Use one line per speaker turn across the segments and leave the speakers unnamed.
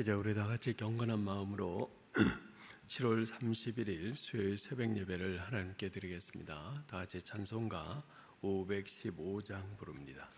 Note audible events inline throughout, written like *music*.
이제 우리 다 같이 경건한 마음으로 *clears throat* 7월 31일 수요일 새벽 예배를 하나님께 드리겠습니다. 다 같이 찬송가 515장 부릅니다.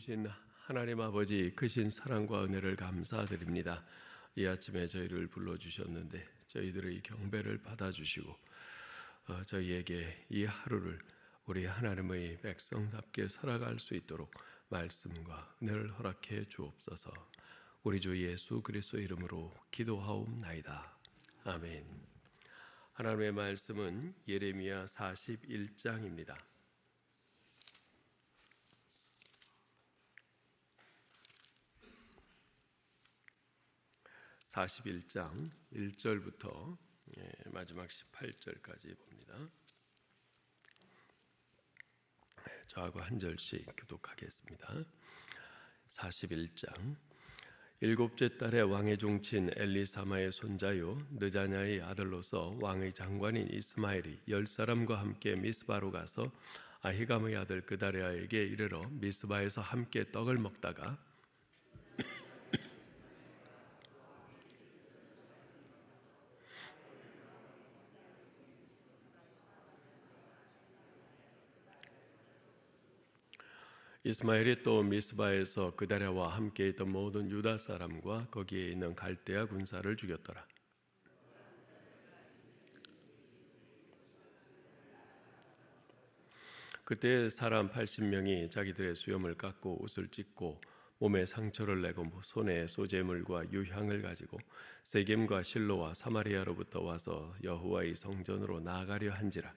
좋으신 하나님 아버지 크신 사랑과 은혜를 감사드립니다. 이 아침에 저희를 불러주셨는데 저희들의 경배를 받아주시고 어, 저희에게 이 하루를 우리 하나님의 백성답게 살아갈 수 있도록 말씀과 은혜를 허락해 주옵소서. 우리 주 예수 그리스도 이름으로 기도하옵나이다. 아멘. 하나님의 말씀은 예레미야 41장입니다.
41장 1절부터 예, 마지막 18절까지 봅니다. 저하고 한 절씩 교독하겠습니다. 41장 일곱째 달에 왕의 종친 엘리사마의 손자요 느자냐의 아들로서 왕의 장관인 이스마엘이 열 사람과 함께 미스바로 가서 아히감의 아들 그다리아에게 이르러 미스바에서 함께 떡을 먹다가 이스마엘이 또 미스바에서 그다랴와 함께 있던 모든 유다 사람과 거기에 있는 갈대아 군사를 죽였더라. 그때 사람 80명이 자기들의 수염을 깎고 옷을 찢고 몸에 상처를 내고 손에 소재물과 유향을 가지고 세겜과 실로와 사마리아로부터 와서 여호와의 성전으로 나아가려 한지라.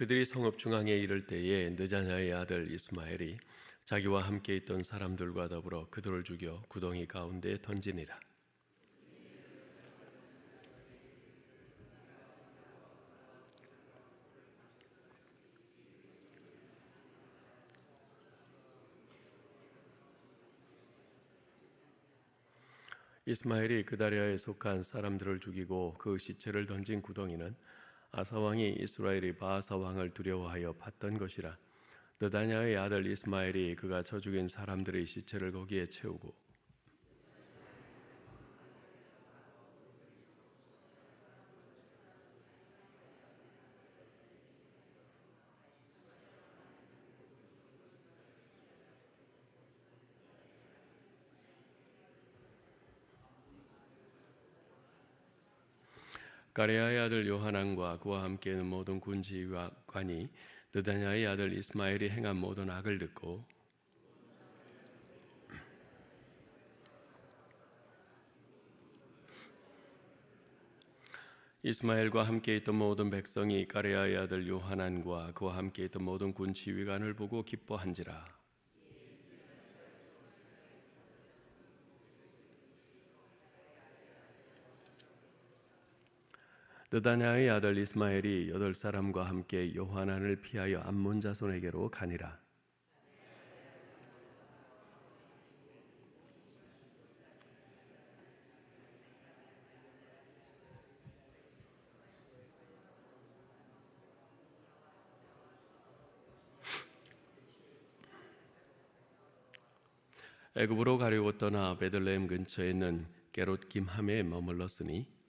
그들이 성읍 중앙에 이를 때에 느자냐의 아들 이스마엘이 자기와 함께 있던 사람들과 더불어 그들을 죽여 구덩이 가운데 던지니라. 이스마엘이 그다리아에 속한 사람들을 죽이고 그 시체를 던진 구덩이는 아사 왕이 이스라엘이 바사 왕을 두려워하여 봤던 것이라. 느다냐의 아들 이스마엘이 그가 쳐 죽인 사람들의 시체를 거기에 채우고 가레아의 아들 요하난과 그와 함께 있는 모든 군지관이 느다냐의 아들 이스마엘이 행한 모든 악을 듣고 이스마엘과 함께 있던 모든 백성이 가레아의 아들 요하난과 그와 함께 있던 모든 군 지휘관을 보고 기뻐한지라 느다냐의 아들 이스마엘이 여덟 사람과 함께 요하난을 피하여 암몬 자손에게로 가니라. 애굽으로 가려고 떠나 베들레헴 근처에 있는 게롯 김함에 머물렀으니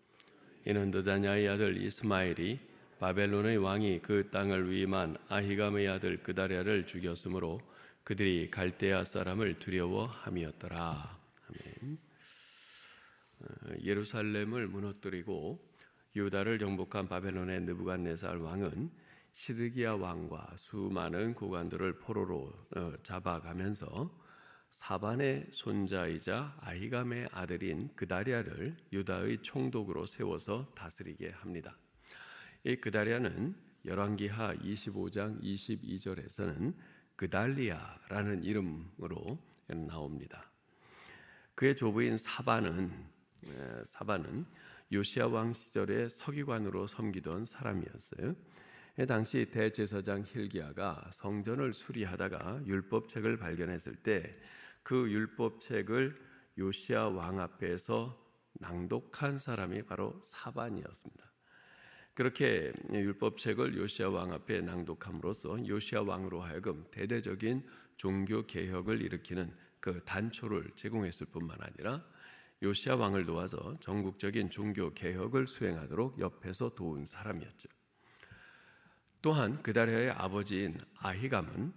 이는 느다냐의 아들 이스마엘이 바벨론의 왕이 그 땅을 위임한 아히감의 아들 그다랴를 죽였으므로 그들이 갈대아 사람을 두려워함이었더라. 아멘. 어, 예루살렘을 무너뜨리고 유다를 정복한 바벨론의 느부갓네살 왕은 시드기야 왕과 수많은 고관들을 포로로 어, 잡아가면서 사반의 손자이자 아히감의 아들인 그다리아를 유다의 총독으로 세워서 다스리게 합니다. 이 그다리아는 열왕기하 25장 22절에서는 그달리아라는 이름으로 나옵니다. 그의 조부인 사반은 사반은 요시아 왕 시절에 서기관으로 섬기던 사람이었어요. 당시 대제사장 힐기야가 성전을 수리하다가 율법책을 발견했을 때 그 율법책을 요시아 왕 앞에서 낭독한 사람이 바로 사반이었습니다. 그렇게 율법책을 요시아 왕 앞에 낭독함으로써 요시아 왕으로 하여금 대대적인 종교 개혁을 일으키는 그 단초를 제공했을 뿐만 아니라 요시아 왕을 도와서 전국적인 종교 개혁을 수행하도록 옆에서 도운 사람이었죠. 또한 그다리아의 아버지인 아히감은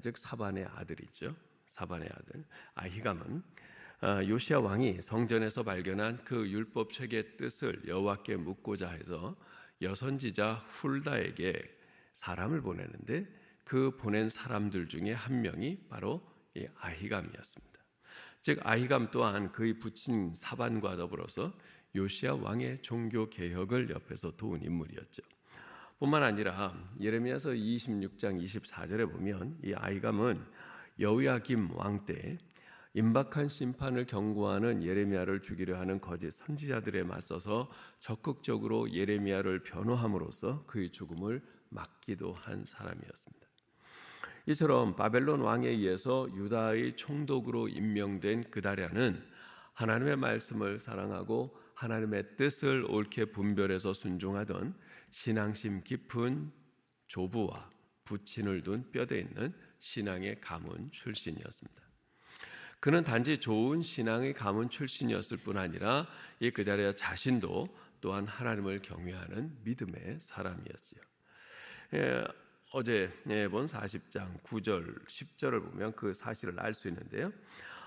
즉 사반의 아들이죠. 사반의 아들 아히감은 아, 요시아 왕이 성전에서 발견한 그 율법 책의 뜻을 여호와께 묻고자 해서 여선지자 훌다에게 사람을 보내는데 그 보낸 사람들 중에 한 명이 바로 이 아히감이었습니다. 즉 아히감 또한 그의 부친 사반과 더불어서 요시아 왕의 종교 개혁을 옆에서 도운 인물이었죠. 뿐만 아니라 예레미야서 26장 24절에 보면 이 아이감은 여호야김 왕 때 임박한 심판을 경고하는 예레미야를 죽이려 하는 거짓 선지자들에 맞서서 적극적으로 예레미야를 변호함으로써 그의 죽음을 막기도 한 사람이었습니다. 이처럼 바벨론 왕에 의해서 유다의 총독으로 임명된 그다랴는 하나님의 말씀을 사랑하고 하나님의 뜻을 옳게 분별해서 순종하던 신앙심 깊은 조부와 부친을 둔 뼈대 있는 신앙의 가문 출신이었습니다. 그는 단지 좋은 신앙의 가문 출신이었을 뿐 아니라 이 그다랴 자신도 또한 하나님을 경외하는 믿음의 사람이었지요. 예, 어제 예, 본 40장 9절 10절을 보면 그 사실을 알 수 있는데요.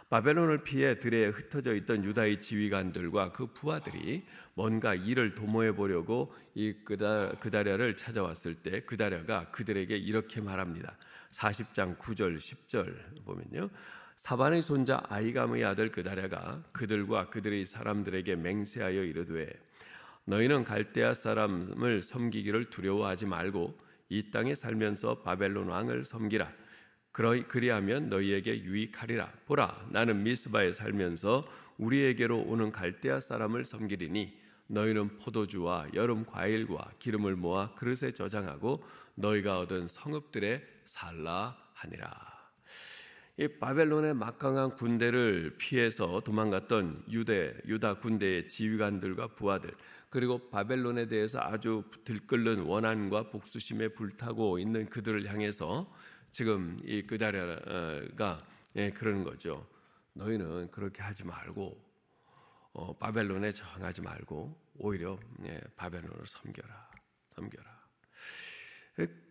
바벨론을 피해 들에 흩어져 있던 유다의 지휘관들과 그 부하들이 뭔가 일을 도모해 보려고 이 그다, 그다랴를 찾아왔을 때 그다랴가 그들에게 이렇게 말합니다. 40장 9절 10절 보면요. 사반의 손자 아이감의 아들 그다랴가 그들과 그들의 사람들에게 맹세하여 이르되 너희는 갈대아 사람을 섬기기를 두려워하지 말고 이 땅에 살면서 바벨론 왕을 섬기라 그리하면 너희에게 유익하리라 보라 나는 미스바에 살면서 우리에게로 오는 갈대아 사람을 섬기리니 너희는 포도주와 여름 과일과 기름을 모아 그릇에 저장하고 너희가 얻은 성읍들에 살라 하니라 이 바벨론의 막강한 군대를 피해서 도망갔던 유대 유다 군대의 지휘관들과 부하들 그리고 바벨론에 대해서 아주 들끓는 원한과 복수심에 불타고 있는 그들을 향해서 지금 이 그다랴가 예, 그러는 거죠. 너희는 그렇게 하지 말고 어, 바벨론에 저항하지 말고 오히려 예, 바벨론을 섬겨라, 섬겨라.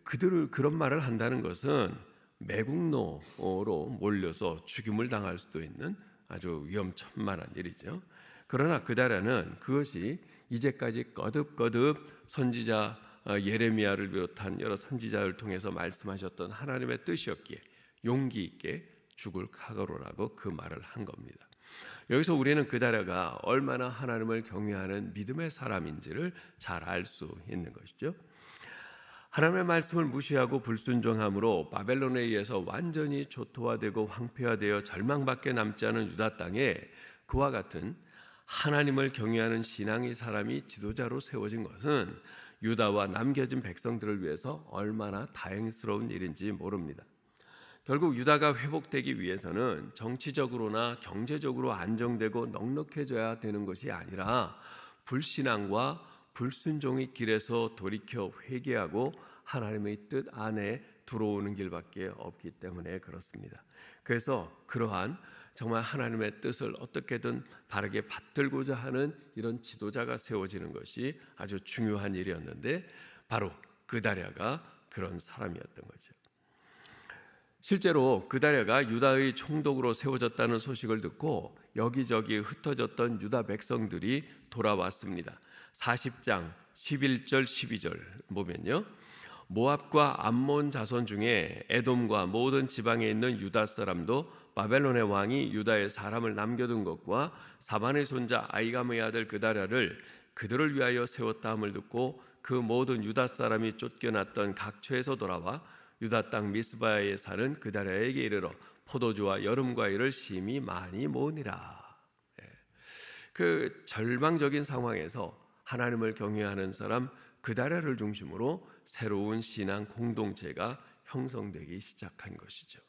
그들을 그런 말을 한다는 것은 매국노로 몰려서 죽임을 당할 수도 있는 아주 위험천만한 일이죠. 그러나 그다라는 그것이 이제까지 거듭거듭 선지자 어, 예레미야를 비롯한 여러 선지자를 통해서 말씀하셨던 하나님의 뜻이었기에 용기 있게 죽을 각오로라고 그 말을 한 겁니다. 여기서 우리는 그다라가 얼마나 하나님을 경외하는 믿음의 사람인지를 잘 알 수 있는 것이죠. 하나님의 말씀을 무시하고 불순종함으로 바벨론에 의해서 완전히 조토화되고 황폐화되어 절망밖에 남지 않은 유다 땅에 그와 같은 하나님을 경외하는 신앙의 사람이 지도자로 세워진 것은 유다와 남겨진 백성들을 위해서 얼마나 다행스러운 일인지 모릅니다. 결국 유다가 회복되기 위해서는 정치적으로나 경제적으로 안정되고 넉넉해져야 되는 것이 아니라 불신앙과 불순종의 길에서 돌이켜 회개하고 하나님의 뜻 안에 들어오는 길밖에 없기 때문에 그렇습니다. 그래서 그러한 정말 하나님의 뜻을 어떻게든 바르게 받들고자 하는 이런 지도자가 세워지는 것이 아주 중요한 일이었는데 바로 그다랴가 그런 사람이었던 거죠. 실제로 그다랴가 유다의 총독으로 세워졌다는 소식을 듣고 여기저기 흩어졌던 유다 백성들이 돌아왔습니다. 40장 11절 12절 보면요. 모압과 암몬 자손 중에 에돔과 모든 지방에 있는 유다 사람도 바벨론의 왕이 유다의 사람을 남겨둔 것과 사반의 손자 아이감의 아들 그다랴를 그들을 위하여 세웠다함을 듣고 그 모든 유다 사람이 쫓겨났던 각처에서 돌아와 유다 땅 미스바에 사는 그다랴에게 이르러 포도주와 여름 과일을 심히 많이 모으니라. 예. 그 절망적인 상황에서 하나님을 경외하는 사람 그다라를 중심으로 새로운 신앙 공동체가 형성되기 시작한 것이죠.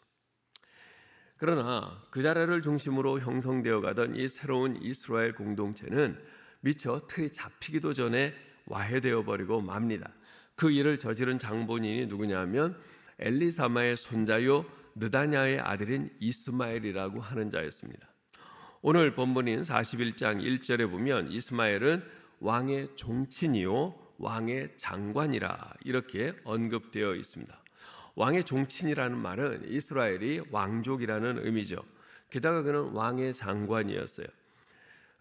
그러나 그다라를 중심으로 형성되어 가던 이 새로운 이스라엘 공동체는 미처 틀이 잡히기도 전에 와해되어 버리고 맙니다. 그 일을 저지른 장본인이 누구냐면 엘리사마의 손자요 느다냐의 아들인 이스마엘이라고 하는 자였습니다. 오늘 본문인 41장 1절에 보면 이스마엘은 왕의 종친이요 왕의 장관이라 이렇게 언급되어 있습니다. 왕의 종친이라는 말은 이스라엘이 왕족이라는 의미죠. 게다가 그는 왕의 장관이었어요.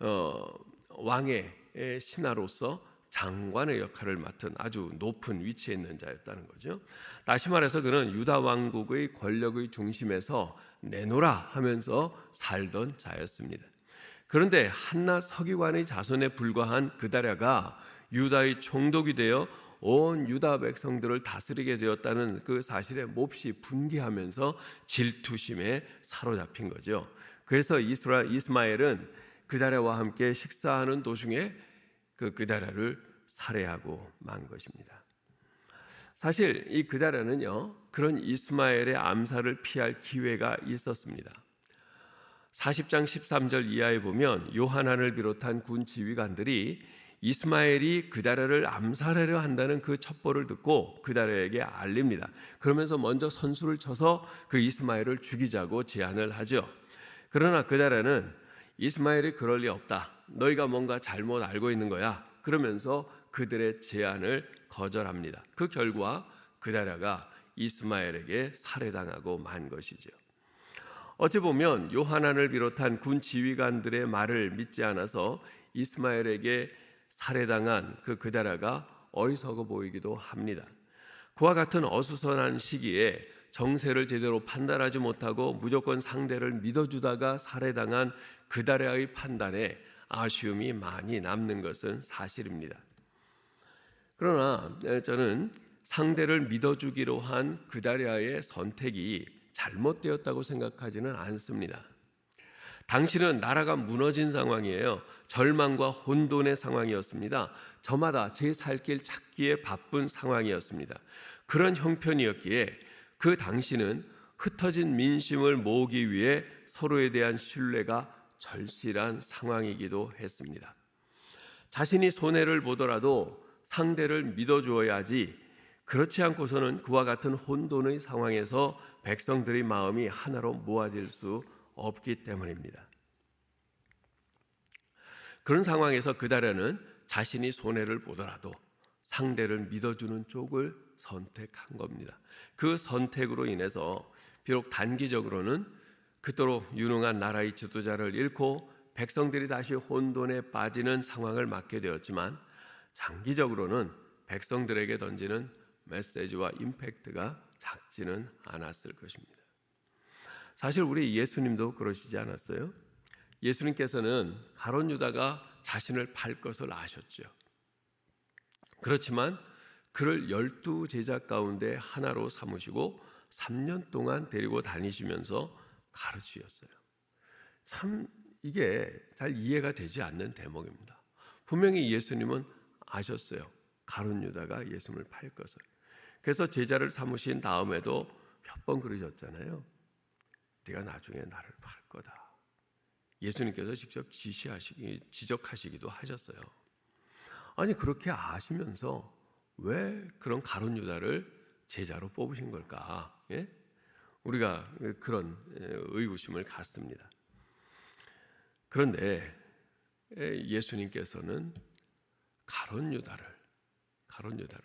어, 왕의 신하로서 장관의 역할을 맡은 아주 높은 위치에 있는 자였다는 거죠. 다시 말해서 그는 유다 왕국의 권력의 중심에서 내놓라 하면서 살던 자였습니다. 그런데 한나 서기관의 자손에 불과한 그다랴가 유다의 총독이 되어 온 유다 백성들을 다스리게 되었다는 그 사실에 몹시 분개하면서 질투심에 사로잡힌 거죠. 그래서 이스라 이스마엘은 그다라와 함께 식사하는 도중에 그 그다라를 살해하고 만 것입니다. 사실 이 그다라는요 그런 이스마엘의 암살을 피할 기회가 있었습니다. 40장 13절 이하에 보면 요하난을 비롯한 군 지휘관들이 이스마엘이 그다라를 암살하려 한다는 그 첩보를 듣고 그다라에게 알립니다. 그러면서 먼저 선수를 쳐서 그 이스마엘을 죽이자고 제안을 하죠. 그러나 그다라는 이스마엘이 그럴 리 없다. 너희가 뭔가 잘못 알고 있는 거야. 그러면서 그들의 제안을 거절합니다. 그 결과 그다라가 이스마엘에게 살해당하고 만 것이죠. 어찌 보면 요하난을 비롯한 군 지휘관들의 말을 믿지 않아서 이스마엘에게 살해당한 그 그다라가 어리석어 보이기도 합니다. 그와 같은 어수선한 시기에 정세를 제대로 판단하지 못하고 무조건 상대를 믿어주다가 살해당한 그다라의 판단에 아쉬움이 많이 남는 것은 사실입니다. 그러나 저는 상대를 믿어주기로 한 그다리아의 선택이 잘못되었다고 생각하지는 않습니다. 당신은 나라가 무너진 상황이에요. 절망과 혼돈의 상황이었습니다. 저마다 제 살 길 찾기에 바쁜 상황이었습니다. 그런 형편이었기에 그 당신은 흩어진 민심을 모으기 위해 서로에 대한 신뢰가 절실한 상황이기도 했습니다. 자신이 손해를 보더라도 상대를 믿어주어야지 그렇지 않고서는 그와 같은 혼돈의 상황에서 백성들의 마음이 하나로 모아질 수 없기 때문입니다. 그런 상황에서 그달에는 자신이 손해를 보더라도 상대를 믿어주는 쪽을 선택한 겁니다. 그 선택으로 인해서 비록 단기적으로는 그토록 유능한 나라의 지도자를 잃고 백성들이 다시 혼돈에 빠지는 상황을 맞게 되었지만 장기적으로는 백성들에게 던지는 메시지와 임팩트가 작지는 않았을 것입니다. 사실 우리 예수님도 그러시지 않았어요? 예수님께서는 가론 유다가 자신을 팔 것을 아셨죠. 그렇지만 그를 열두 제자 가운데 하나로 삼으시고 3년 동안 데리고 다니시면서 가르치셨어요. 참 이게 잘 이해가 되지 않는 대목입니다. 분명히 예수님은 아셨어요. 가론 유다가 예수님을 팔 것을. 그래서 제자를 삼으신 다음에도 몇 번 그러셨잖아요. 네가 나중에 나를 팔 거다. 예수님께서 직접 지시하시기 지적하시기도 하셨어요. 아니 그렇게 아시면서 왜 그런 가론 유다를 제자로 뽑으신 걸까? 예? 우리가 그런 의구심을 갖습니다. 그런데 예수님께서는 가론 유다를 가론 유다를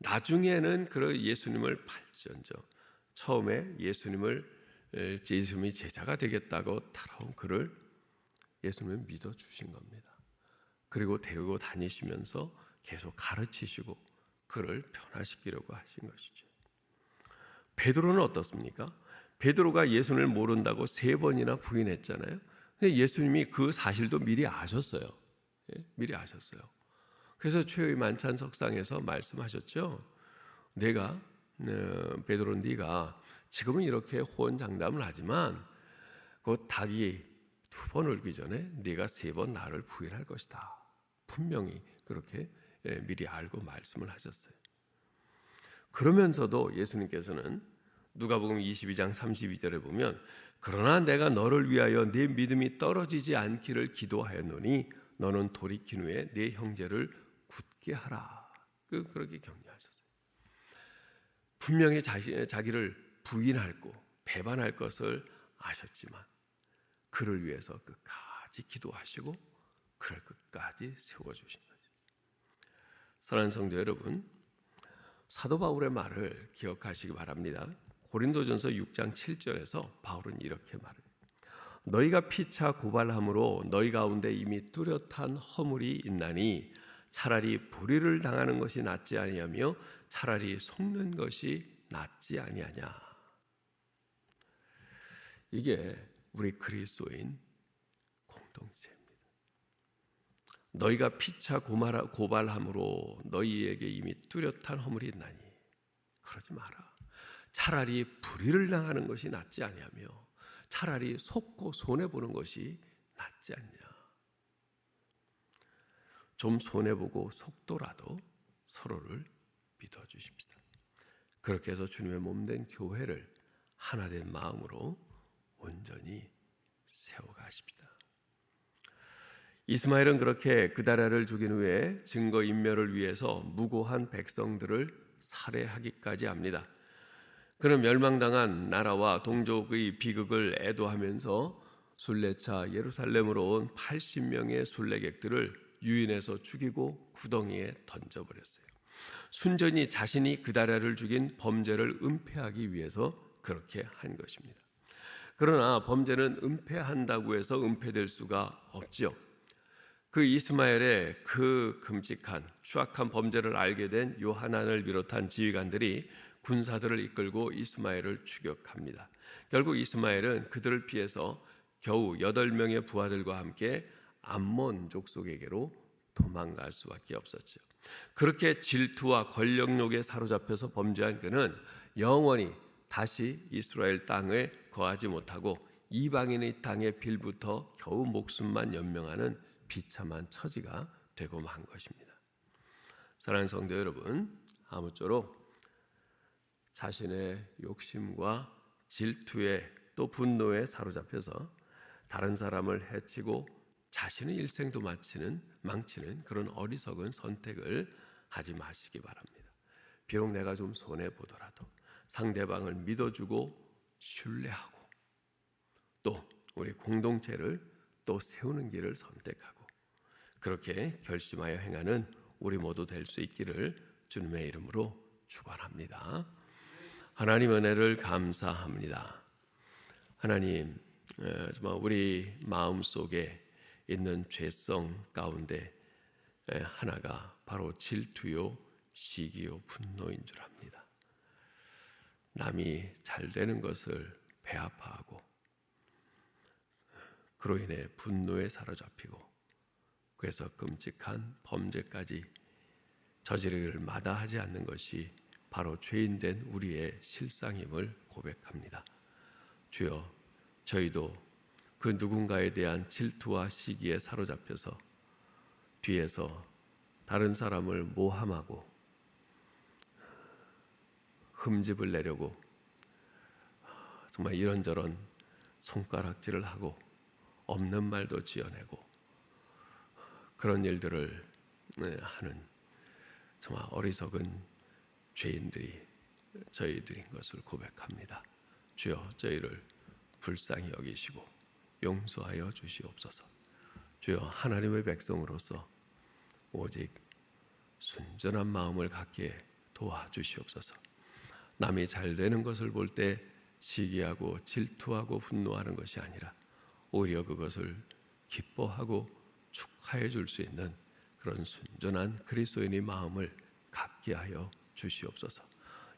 나중에는 그 예수님을 팔지언정 처음에 예수님을 예수님이 제자가 되겠다고 따라온 그를 예수님을 믿어 주신 겁니다. 그리고 데리고 다니시면서 계속 가르치시고 그를 변화시키려고 하신 것이죠. 베드로는 어떻습니까? 베드로가 예수님을 모른다고 세 번이나 부인했잖아요. 근데 예수님이 그 사실도 미리 아셨어요. 예? 미리 아셨어요. 그래서 최후의 만찬 석상에서 말씀하셨죠. 내가 어, 베드로 네가 지금은 이렇게 호언장담을 하지만 그 닭이 두 번 울기 전에 네가 세 번 나를 부인할 것이다. 분명히 그렇게 예, 미리 알고 말씀을 하셨어요. 그러면서도 예수님께서는 누가복음 22장 32절에 보면 그러나 내가 너를 위하여 네 믿음이 떨어지지 않기를 기도하였노니 너는 돌이킨 후에 네 형제를 굳게 하라. 그 그렇게 격려하셨어요. 분명히 자기, 자기를 부인할고 배반할 것을 아셨지만 그를 위해서 끝까지 기도하시고 그를 끝까지 세워주신 거죠. 사랑하는 성도 여러분, 사도 바울의 말을 기억하시기 바랍니다. 고린도전서 6장 7절에서 바울은 이렇게 말해요. 너희가 피차 고발함으로 너희 가운데 이미 뚜렷한 허물이 있나니 차라리 불의를 당하는 것이 낫지 아니하며 차라리 속는 것이 낫지 아니하냐. 이게 우리 그리스도인 공동체입니다. 너희가 피차 고말하- 고발함으로 너희에게 이미 뚜렷한 허물이 있나니 그러지 마라. 차라리 불의를 당하는 것이 낫지 아니하며 차라리 속고 손해 보는 것이 낫지 않냐. 좀 손해 보고 속더라도 서로를 믿어 주십시다. 그렇게 해서 주님의 몸된 교회를 하나 된 마음으로 온전히 세워 가십니다. 이스마엘은 그렇게 그다라를 죽인 후에 증거 인멸을 위해서 무고한 백성들을 살해하기까지 합니다. 그는 멸망당한 나라와 동족의 비극을 애도하면서 순례차 예루살렘으로 온 80명의 순례객들을 유인해서 죽이고 구덩이에 던져버렸어요. 순전히 자신이 그다라를 죽인 범죄를 은폐하기 위해서 그렇게 한 것입니다. 그러나 범죄는 은폐한다고 해서 은폐될 수가 없지요. 그 이스마엘의 그 끔찍한 추악한 범죄를 알게 된 요하난을 비롯한 지휘관들이 군사들을 이끌고 이스마엘을 추격합니다. 결국 이스마엘은 그들을 피해서 겨우 여덟 명의 부하들과 함께 암몬 족속에게로 도망갈 수밖에 없었죠. 그렇게 질투와 권력욕에 사로잡혀서 범죄한 그는 영원히 다시 이스라엘 땅에 거하지 못하고 이방인의 땅에 빌부터 겨우 목숨만 연명하는 비참한 처지가 되고 만 것입니다. 사랑하는 성도 여러분, 아무쪼록 자신의 욕심과 질투에 또 분노에 사로잡혀서 다른 사람을 해치고 자신의 일생도 마치는 망치는 그런 어리석은 선택을 하지 마시기 바랍니다. 비록 내가 좀 손해 보더라도 상대방을 믿어주고 신뢰하고 또 우리 공동체를 또 세우는 길을 선택하고 그렇게 결심하여 행하는 우리 모두 될 수 있기를 주님의 이름으로 축원합니다. 하나님 은혜를 감사합니다. 하나님 에, 정말 우리 마음 속에 있는 죄성 가운데 에, 하나가 바로 질투요, 시기요, 분노인 줄 압니다. 남이 잘 되는 것을 배아파하고 그로 인해 분노에 사로잡히고 그래서 끔찍한 범죄까지 저지르기를 마다하지 않는 것이 바로 죄인된 우리의 실상임을 고백합니다. 주여, 저희도 그 누군가에 대한 질투와 시기에 사로잡혀서 뒤에서 다른 사람을 모함하고 흠집을 내려고 정말 이런저런 손가락질을 하고 없는 말도 지어내고 그런 일들을 네, 하는 정말 어리석은 죄인들이 저희들인 것을 고백합니다. 주여 저희를 불쌍히 여기시고 용서하여 주시옵소서. 주여 하나님의 백성으로서 오직 순전한 마음을 갖게 도와주시옵소서. 남이 잘 되는 것을 볼 때 시기하고 질투하고 분노하는 것이 아니라 오히려 그것을 기뻐하고 축하해 줄 수 있는 그런 순전한 그리스도인의 마음을 갖게 하여 주시옵소서.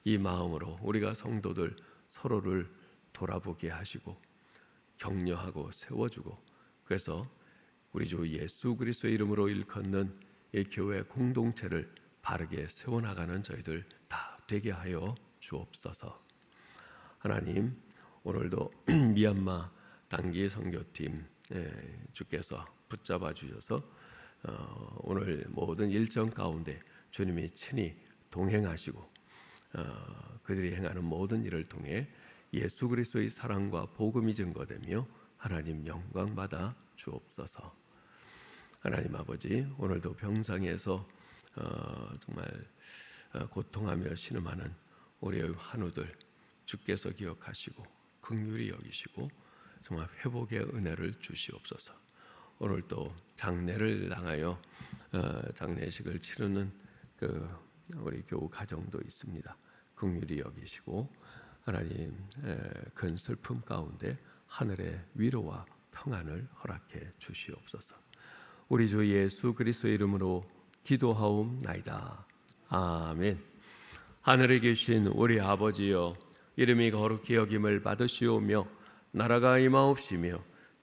이 마음으로 우리가 성도들 서로를 돌아보게 하시고 격려하고 세워주고 그래서 우리 주 예수 그리스도의 이름으로 일컫는 이 교회 공동체를 바르게 세워나가는 저희들 다 되게 하여 주옵소서. 하나님 오늘도 *clears throat* 미얀마 단기 선교팀 예, 주께서 붙잡아 주셔서 어, 오늘 모든 일정 가운데 주님이 친히 동행하시고 어, 그들이 행하는 모든 일을 통해 예수 그리스도의 사랑과 복음이 증거되며 하나님 영광 받아 주옵소서. 하나님 아버지 오늘도 병상에서 어, 정말 어, 고통하며 신음하는 우리의 환우들 주께서 기억하시고 긍휼히 여기시고 정말 회복의 은혜를 주시옵소서. 오늘 또 장례를 당하여 어, 장례식을 치르는 그 우리 교우 가정도 있습니다. 긍휼히 여기시고 하나님 에, 큰 슬픔 가운데 하늘의 위로와 평안을 허락해 주시옵소서. 우리 주 예수 그리스도 이름으로 기도하옵나이다. 아멘. 하늘에 계신 우리 아버지여 이름이 거룩히 여김을 받으시오며 나라가 임하옵시며